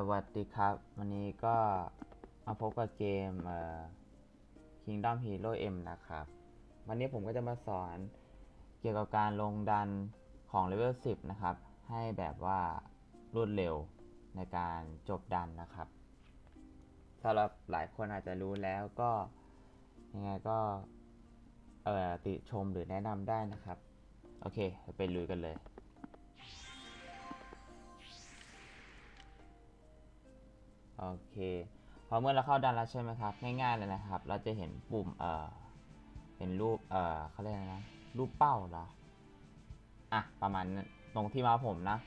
สวัสดีครับ วันนี้ก็มาพบกับเกมเอ่อ Kingdom Hero M นะครับ วันนี้ผมก็จะมาสอนเกี่ยวกับการลงดันของเลเวล 10 นะครับ ให้แบบว่ารวดเร็วในการจบดันนะครับสำหรับหลายคนอาจจะรู้แล้วก็ยังไงก็เอ่อติชมหรือแนะนำได้นะครับ โอเค ไปลุยกันเลย โอเค พอเมื่อเราเข้าดันแล้วใช่ไหมครับ ง่ายๆเลยนะครับ เราจะเห็นปุ่มเอ่อเป็นรูปเอ่อเขาเรียกอะไรนะ รูปเป้าเหรอ อะ ประมาณตรงที่มาผมนะ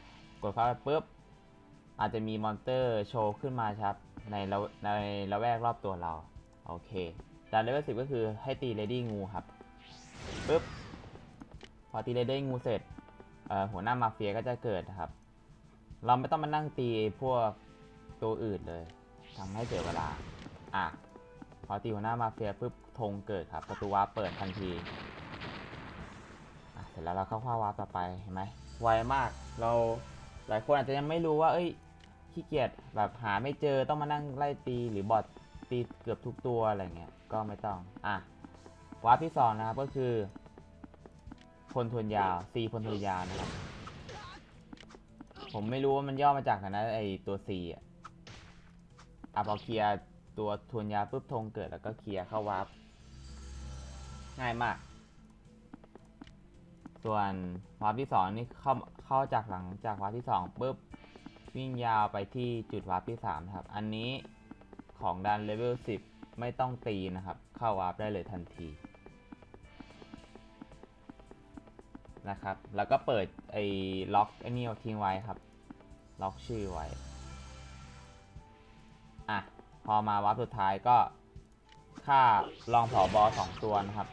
กดเข้าไปปุ๊บ อาจจะมีมอนเตอร์โชว์ขึ้นมาครับ ในละในละแวกรอบตัวเรา โอเคดันเลเวลสิบก็คือให้ตีเลดี้งูครับปุ๊บ พอตีเลดี้งูเสร็จหัวหน้ามาเฟียก็จะเกิดครับ เราไม่ต้องมานั่งตีพวก ตัวอื่นเลยทำให้เสียเวลา อะ พอตีหัวหน้ามาเฟียปุ๊บธงเกิดครับ ประตูวาเปิดทันทีอะเสร็จแล้วเราเข้าข้าวาต่อไปเห็นไหมไวมากเราหลายคนอาจจะยังไม่รู้ว่า เอ้ยขี้เกียจแบบหาไม่เจอต้องมานั่งไล่ตีหรือบอทตีเกือบทุกตัวอะไรเงี้ยก็ไม่ต้อง อะวาร์ปที่สองนะครับก็คือพลทวนยาวซีพลทวนยาวนะครับผมไม่รู้ว่ามันย่อมาจากไหนนะไอตัว C อะ อะพอเคลียร์ตัวทวนยาปุ๊บธงเกิดแล้วก็เคลียร์เข้าวาร์ปง่ายมาก ส่วนวาร์ปที่สองนี่เข้าเข้าจากหลังจากวาร์ปที่สองปุ๊บวิ่งยาวไปที่จุดวาร์ปที่สามครับ อันนี้ของดันเลเวล10ไม่ต้องตีนะครับ เข้าวาร์ปได้เลยทันทีนะครับ แล้วก็เปิดไอ้ล็อกไอ้นี่เอาทิ้งไว้ครับ ล็อกชื่อไว้ อมาวัดสุดท้ายก็ฆ่าลองผอบอสองตัวนะครับ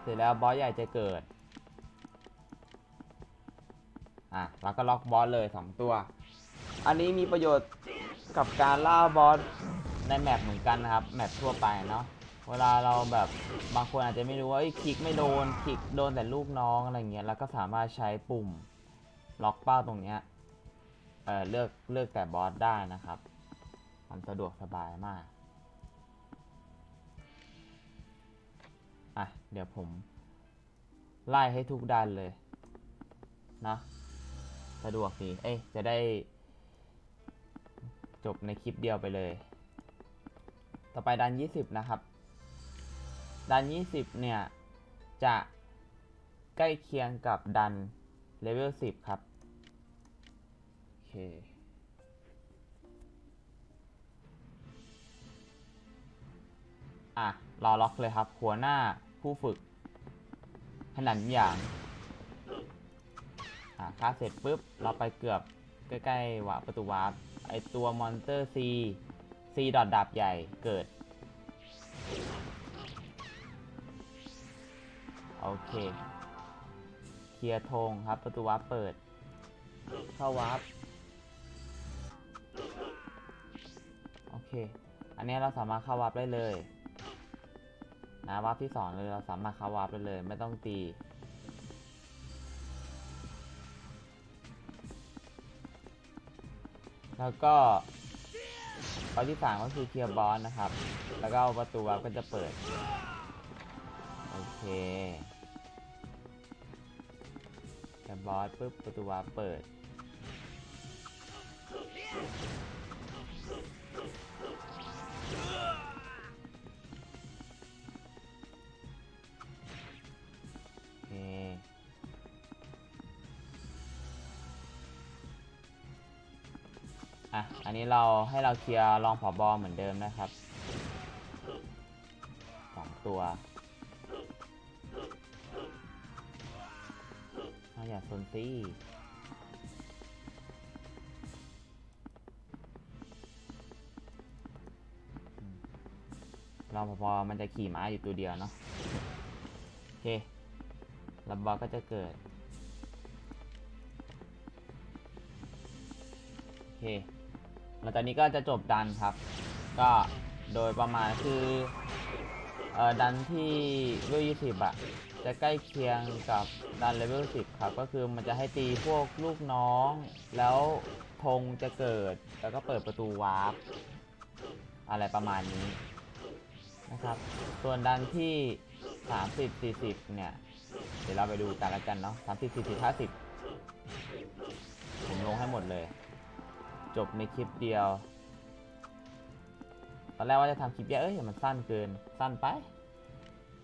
เสร็จแล้วบอสใหญ่จะเกิด อะแล้วก็ล็อกบอสเลยสองตัว อันนี้มีประโยชน์กับการล่าบอสในแมปเหมือนกันนะครับ แมปทั่วไปเนาะเวลาเราแบบบางคนอาจจะไม่รู้ว่าคลิกไม่โดนคลิกโดนแต่ลูกน้องอะไรเงี้ยแล้วก็สามารถใช้ปุ่มล็อกเป้าตรงเนี้ยเเลือกเลือกแต่บอสได้นะครับ มันสะดวกสบายมาก อะ เดี๋ยวผม ไล่ให้ทุกดันเลย นะสะดวกดีเอ้ย จะได้ จบในคลิปเดียวไปเลย ต่อไปดัน 20 นะครับ ดัน 20 เนี่ย จะใกล้เคียงกับดันเลเวล 10 ครับ โอเค อะรอล็อกเลยครับ หัวหน้าผู้ฝึกขนันหยางอะค่าเสร็จปุ๊บ เราไปเกือบใกล้ๆวาร์ประตูวาร์ปไอตัวมอนสเตอร์ C C ดอทดาบใหญ่เกิด โอเคเคลียร์ธงครับ ประตูวาร์ปเปิด เข้าวาร์ปโอเค อันนี้เราสามารถเข้าวาร์ปได้เลย นะวาร์ปที่สองเลยเราสามารถเข้าวาร์ปได้เลย ไม่ต้องตีแล้วก็ข้อที่สามก็คือเคลียร์บอสนะครับ แล้วก็ประตูวาร์ปก็จะเปิด โอเคเคลียร์บอสปุ๊บประตูวาร์ปเปิด นนี้เราให้เราเคลียร์รองผอบอเหมือนเดิมนะครับสองตัวเอาอย่าโซนซี่อืมรองผอบอมันจะขี่ม้าอยู่ตัวเดียวเนาะโอเคล้วบอก็จะเกิดโอเค หลังจากนี้ก็จะจบดันครับ ก็โดยประมาณคือเอ่อดันที่เลเวล20อะจะใกล้เคียงกับดันเลเวล10ครับ ก็คือมันจะให้ตีพวกลูกน้อง แล้วธงจะเกิดแล้วก็เปิดประตูวาร์ปอะไรประมาณนี้นะครับ ส่วนดันที่ 30 40 เนี่ย เดี๋ยวเราไปดูกันละกันเนาะ30 40 50 ผมลงให้หมดเลย จบในคลิปเดียว ตอนแรกว่าจะทำคลิปเดียวเอ้ยมันสั้นเกิน สั้นไป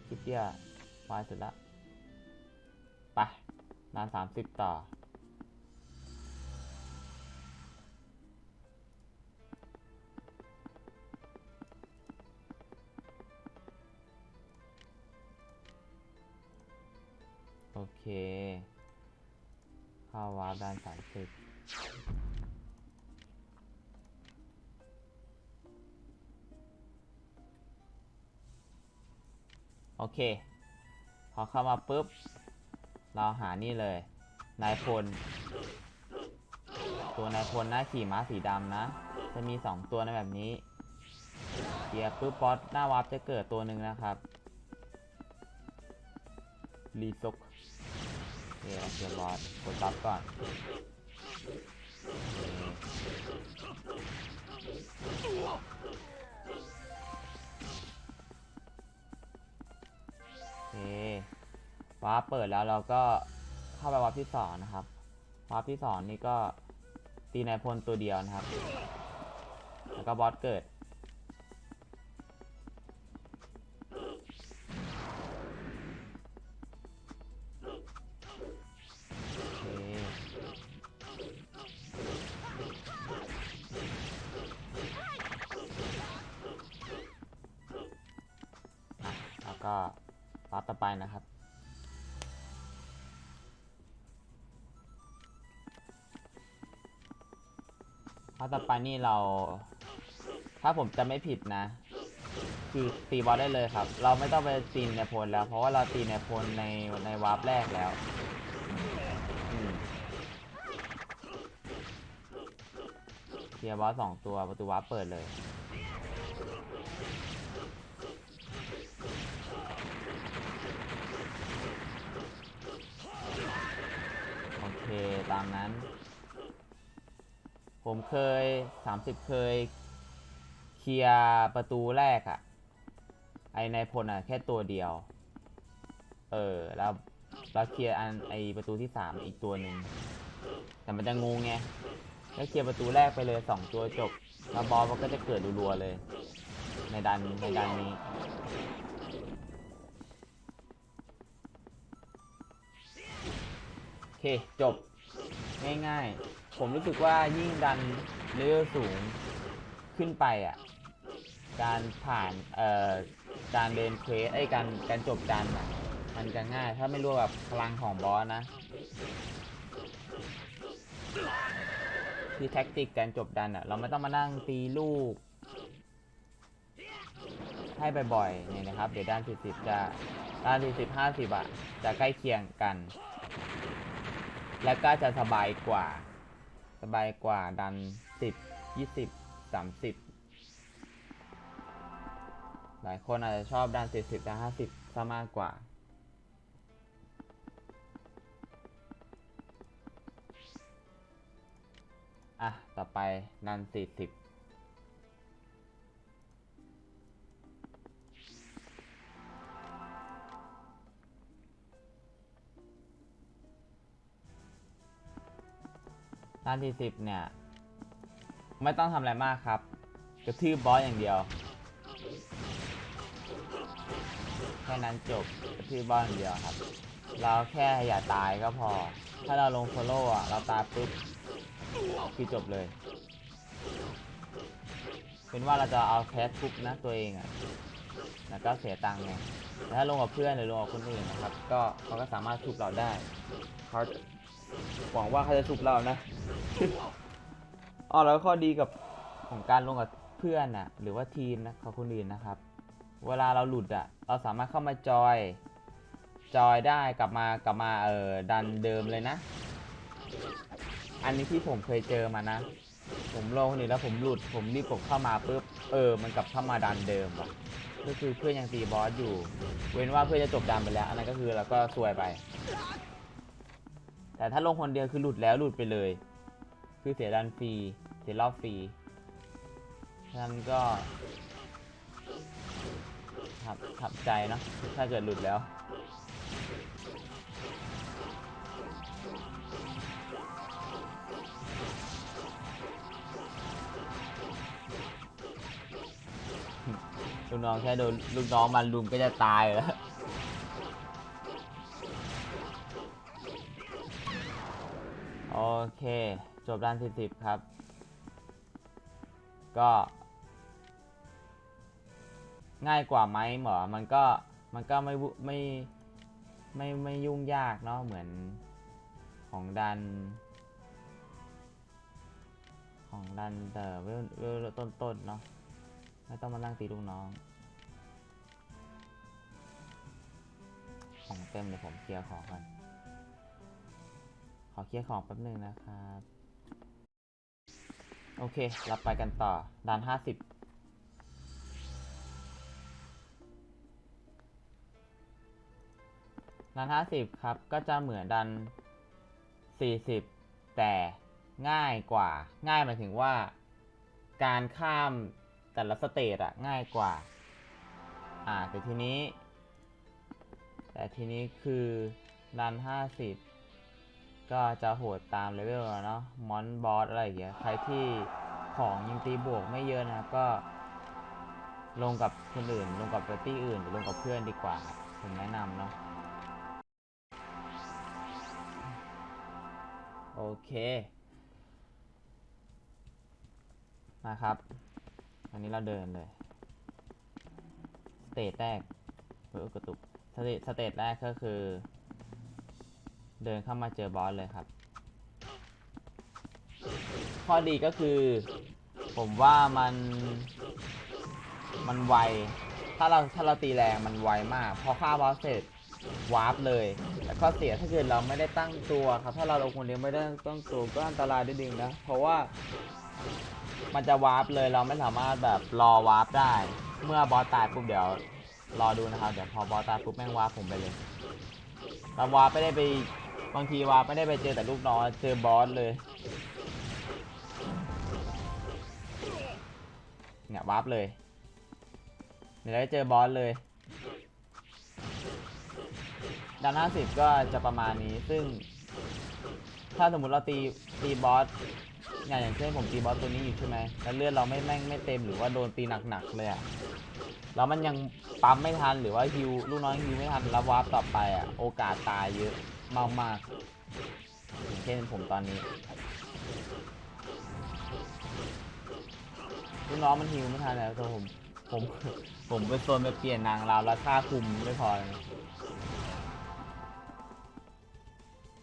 คลิปเดียววายสุดละ ไป นาน30ต่อ โอเค เข้าวาร์ปด้านสามสิบ โอเค พอเข้ามาปุ๊บ เราหานี่เลย นายพล ตัวนายพลนะขี่ม้าสีดำนะ จะมี 2 ตัวในแบบนี้เกียร์ปุ๊บบอสหน้าวาร์ปจะเกิดตัวหนึ่งนะครับรีซกโอเคเราเกียร์บอสกดซับก่อน วาร์ปเปิดแล้วเราก็เข้าไปวาร์ปที่สองนะครับวาร์ปที่สองนี่ก็ตีนายพลตัวเดียวนะครับ แล้วก็บอสเกิด ไปนะครับ ภาพต่อไปนี่เรา ถ้าผมจะไม่ผิดนะ คือตีบอสได้เลยครับ เราไม่ต้องไปตีในโพลแล้ว เพราะว่าเราตีในโพลในในวาร์ปแรกแล้วเคลียร์บอสสองตัวประตูวาร์ปเปิดเลย โอเค ตามนั้น ผมเคย 30 เคย เคลียร์ประตูแรกอะไอในพลอะแค่ตัวเดียว เออ แล้วแล้วเคลียร์อันไอประตูที่สามอีกตัวหนึ่งแต่มันจะงูไงก็เคลียร์ประตูแรกไปเลยสองตัวจบแล้วบอสมันก็จะเกิดรัวๆเลย ในดันในดันนี้โอเค จบ ง่ายๆ ผมรู้สึกว่ายิ่งดันเลเวลสูงขึ้นไปอะ การผ่านเอ่อการเดินเควสไอ้การการจบดันอะ มันจะง่ายถ้าไม่รู้แบบพลังของบอสนะคือแท็กติกการจบดันอะ เราไม่ต้องมานั่งตีลูก ให้บ่อยๆเนี่ยนะครับ เดี๋ยวด้าน40จะด้าน40 50อะ จะใกล้เคียงกัน แล้วก็จะสบายกว่า สบายกว่าดัน10 20 30หลายคนอาจจะชอบดัน40ดัน50ซะมากกว่าอะ ต่อไปดัน40 ด้านที่สิบเนี่ย ไม่ต้องทำอะไรมากครับกระทืบบอสอย่างเดียวแค่นั้นจบกระทืบบอสอย่างเดียวครับ เราแค่อย่าตายก็พอ ถ้าเราลงโซโล่อะเราตายปุ๊บคือจบเลย เป็นว่าเราจะเอาแคสทุบนะตัวเองอะแล้วก็เสียตังค์ไงแต่ถ้าลงกับเพื่อนหรือลงกับคนอื่นนะครับ ก็เขาก็สามารถทุบเราได้เขาหวังว่าเขาจะทุบเรานะ อ๋อแล้วข้อดีกับของการลงกับเพื่อนน่ะ หรือว่าทีมนะของคนอื่นนะครับ เวลาเราหลุดอะ เราสามารถเข้ามาจอย จอยได้กลับมากลับมาเออดันเดิมเลยนะ อันนี้ที่ผมเคยเจอมานะ ผมลงคนอื่นแล้วผมหลุด ผมรีบกดเข้ามาปุ๊บเออ มันกลับเข้ามาดันเดิมว่ะก็คือเพื่อนยังตีบอสอยู่ เว้นว่าเพื่อนจะจบดันไปแล้ว อันนั้นก็คือเราก็ซวยไป แต่ถ้าลงคนเดียวคือหลุดแล้วหลุดไปเลย คือเสียดันฟรี เสียรอบฟรีนั้นก็ทับทับใจเนะถ้าเกิดหลุดแล้ว ลูกน้องแค่โดนลูกน้องมันลุมก็จะตายแล้วโอเค จบด้านที่สิบครับ ก็ ง่ายกว่าไหมหมอมันก็มันก็ไม่ไม่ไม่ไม่ยุ่งยากเนาะเหมือนของดัน ของดันแต่เวลเวลต้นเนาะไม่ต้องมานั่งตีลูกน้อง ของเต็มเดี๋ยวผมเคลียร์ของก่อนขอเคลียร์ของแป๊บหนึงนะครับ โอเคเราไปกันต่อด่านห้าสิบด่านห้าสิบครับ ก็จะเหมือนดันสี่สิบแต่ง่ายกว่า ง่ายหมายถึงว่า การข้ามแต่ละสเตจอะง่ายกว่า อ่า แต่ทีนี้ แต่ทีนี้คือดันห้าสิบ ก็จะโหดตามเลเวลเนาะมอนบอสอะไรอย่างเงี้ยใครที่ของยังตีบวกไม่เยอะนะครับก็ ลงกับคนอื่น ลงกับปาร์ตี้อื่นหรือลงกับเพื่อนดีกว่าผมแนะนำเนาะโอเค มาครับ อันนี้เราเดินเลย สเตจแรกเออกระตุกสเตจสเตจแรกก็คือ เดินเข้ามาเจอบอสเลยครับ ข้อดีก็คือ ผมว่ามันมันไว ถ้าเราถ้าเราตีแรงมันไวมาก พอฆ่าบอสเสร็จวาร์ปเลย แต่ข้อเสียถ้าเกิดเราไม่ได้ตั้งตัวครับ ถ้าเราลงคนเดียวไม่ได้ตั้งตัวก็อันตรายนิดนึงนะ เพราะว่ามันจะวาร์ปเลยเราไม่สามารถแบบรอวาร์ปได้ เมื่อบอสตายปุ๊บเดี๋ยวรอดูนะครับ เดี๋ยวพอบอสตายปุ๊บแม่งวาร์ปผมไปเลยเราวาร์ปไม่ได้ไป บางทีวาไม่ได้ไปเจอแต่ลูกน้องเจอบอสเลยเนี่ยวาร์ปเลยเดี๋ยวเราจะเจอบอสเลยดันห้าสิบก็จะประมาณนี้ซึ่ง ถ้าสมมติเราตีตีบอสอย่างอย่างเช่นผมตีบอสตัวนี้อยู่ใช่ไหมแล้วเลือดเราไม่แม่งไม่เต็มหรือว่าโดนตีหนักๆเลยอะแล้วมันยังปั๊มไม่ทันหรือว่าฮิวลูกน้องฮิวไม่ทันแล้ววาร์ปต่อไปอะโอกาสตายเยอะ มากๆอย่างเช่นผมตอนนี้ลูกน้องมันฮิวไม่ทันแล้วตัวผมผมผมไปโซนไปเปลี่ยนนางราวแล้วค่าคุมไม่พอเลย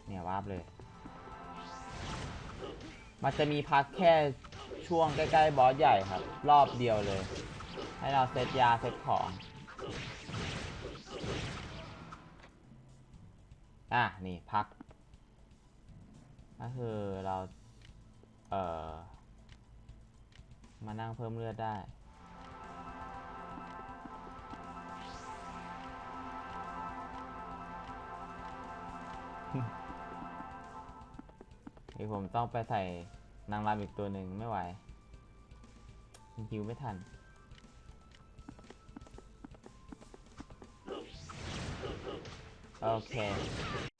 เนี่ยวาบเลย มันจะมีพักแค่ช่วงใกล้ ๆ บอสใหญ่ครับ รอบเดียวเลย ให้เราเซตยาเซตของ อะนี่พัก ก็คือเรา เอ่อ มานั่งเพิ่มเลือดได้เดี๋ยวผมต้องไปใส่นางรำอีกตัวหนึ่งไม่ไหวฮิวไม่ทัน โ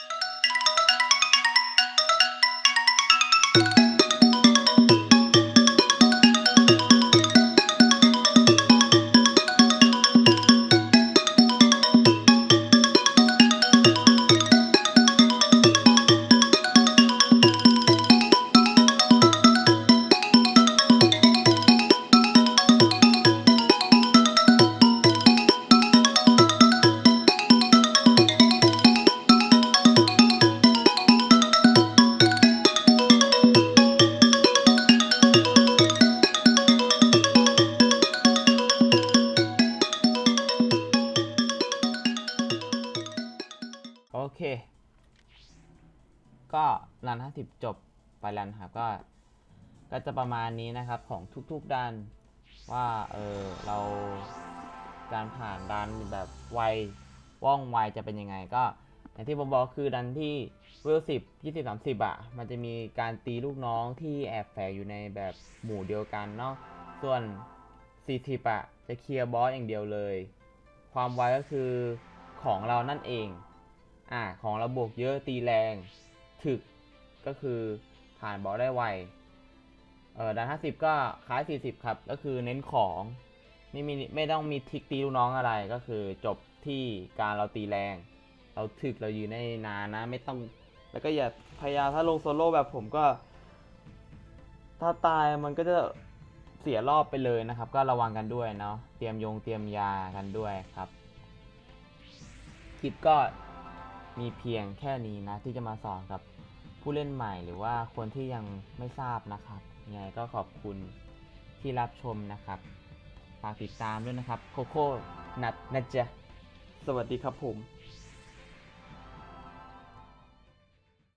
50 จบไปแล้วนะครับก็ก็จะประมาณนี้นะครับของทุกๆด้านว่าเออเราการผ่านดันแบบไวว่องไวจะเป็นยังไงก็ อย่างที่ผมบอกคือดันที่เวลสิบยี่สิบสามสิบอะมันจะมีการตีลูกน้องที่แอบแฝงอยู่ในแบบหมู่เดียวกันเนาะส่วนสี่สิบอะจะเคลียร์บอสอย่างเดียวเลย ความไวก็คือของเรานั่นเองอ่าของเราบวกเยอะตีแรง ถึก ก็คือผ่านบอสได้ไวเออดันห้าสิบก็คล้ายสี่สิบครับ ก็คือเน้นของไม่มีไม่ต้องมีทิกตีลูกน้องอะไรก็คือจบที่การเราตีแรง เราถึกเรายืนได้นานนะ ไม่ต้อง แล้วก็อย่าพยายามถ้าลงโซโล่แบบผมก็ ถ้าตายมันก็จะเสียรอบไปเลยนะครับ ก็ระวังกันด้วยเนาะเตรียมยงเตรียมยากันด้วยครับคลิปก็มีเพียงแค่นี้นะที่จะมาสอนกับ ผู้เล่นใหม่หรือว่าคนที่ยังไม่ทราบนะครับยังไงก็ขอบคุณที่รับชมนะครับฝากติดตามด้วยนะครับ โคโค่นัดนะจ๊ะสวัสดีครับผม